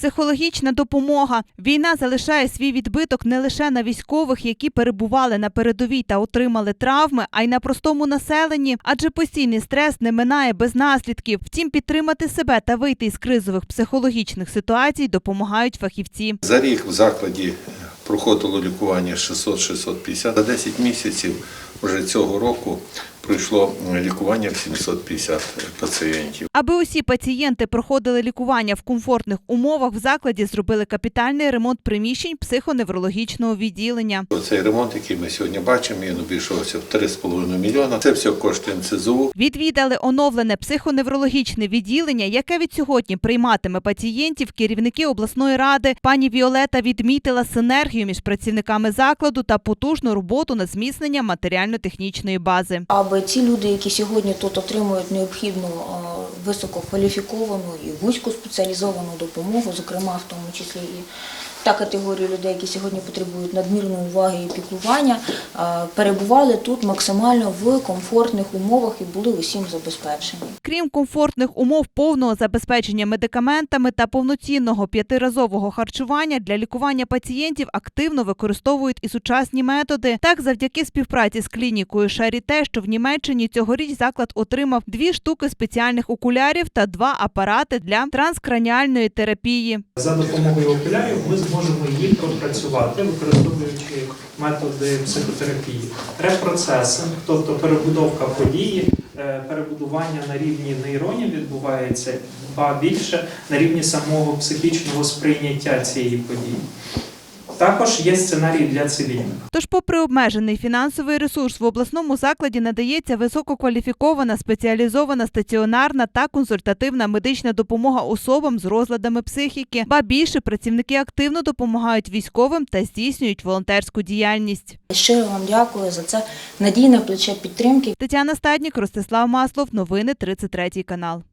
Психологічна допомога. Війна залишає свій відбиток не лише на військових, які перебували на передовій та отримали травми, а й на простому населенні, адже постійний стрес не минає без наслідків. Втім, підтримати себе та вийти із кризових психологічних ситуацій допомагають фахівці. За рік в закладі проходило лікування 600-650. За 10 місяців вже цього року пройшло лікування в 750 пацієнтів. Аби усі пацієнти проходили лікування в комфортних умовах, в закладі зробили капітальний ремонт приміщень психоневрологічного відділення. Цей ремонт, який ми сьогодні бачимо, він обійшовся в 3,5 мільйона. Це все кошти НСЗУ. Відвідали оновлене психоневрологічне відділення, яке від сьогодні прийматиме пацієнтів. Керівники обласної ради пані Віолета відмітила синергію між працівниками закладу та потужну роботу на зміцнення матеріально-технічної бази. аби ці люди, які сьогодні тут отримують необхідну е, висококваліфіковану і вузькоспеціалізовану допомогу, зокрема в тому числі і та категорія людей, які сьогодні потребують надмірної уваги і піклування, е, перебували тут максимально в комфортних умовах і були усім забезпечені. Крім комфортних умов повного забезпечення медикаментами та повноцінного п'ятиразового харчування для лікування пацієнтів активно використовують і сучасні методи. Так, завдяки співпраці з клінікою Шаріте, що в Німеччині цьогоріч заклад отримав дві штуки спеціальних окулярів та два апарати для транскраніальної терапії. За допомогою окулярів ми зможемо їх пропрацювати, використовуючи методи психотерапії. Репроцесинг, тобто перебудовка події, е, перебудування на рівні нейронів відбувається, ба більше на рівні самого психічного сприйняття цієї події. Також є сценарій для цивільних. Тож, попри обмежений фінансовий ресурс, в обласному закладі надається висококваліфікована, спеціалізована стаціонарна та консультативна медична допомога особам з розладами психіки. Ба більше працівники активно допомагають військовим та здійснюють волонтерську діяльність. Щиро вам дякую за це надійне плече підтримки. Тетяна Стаднік, Ростислав Маслов. Новини 33 канал.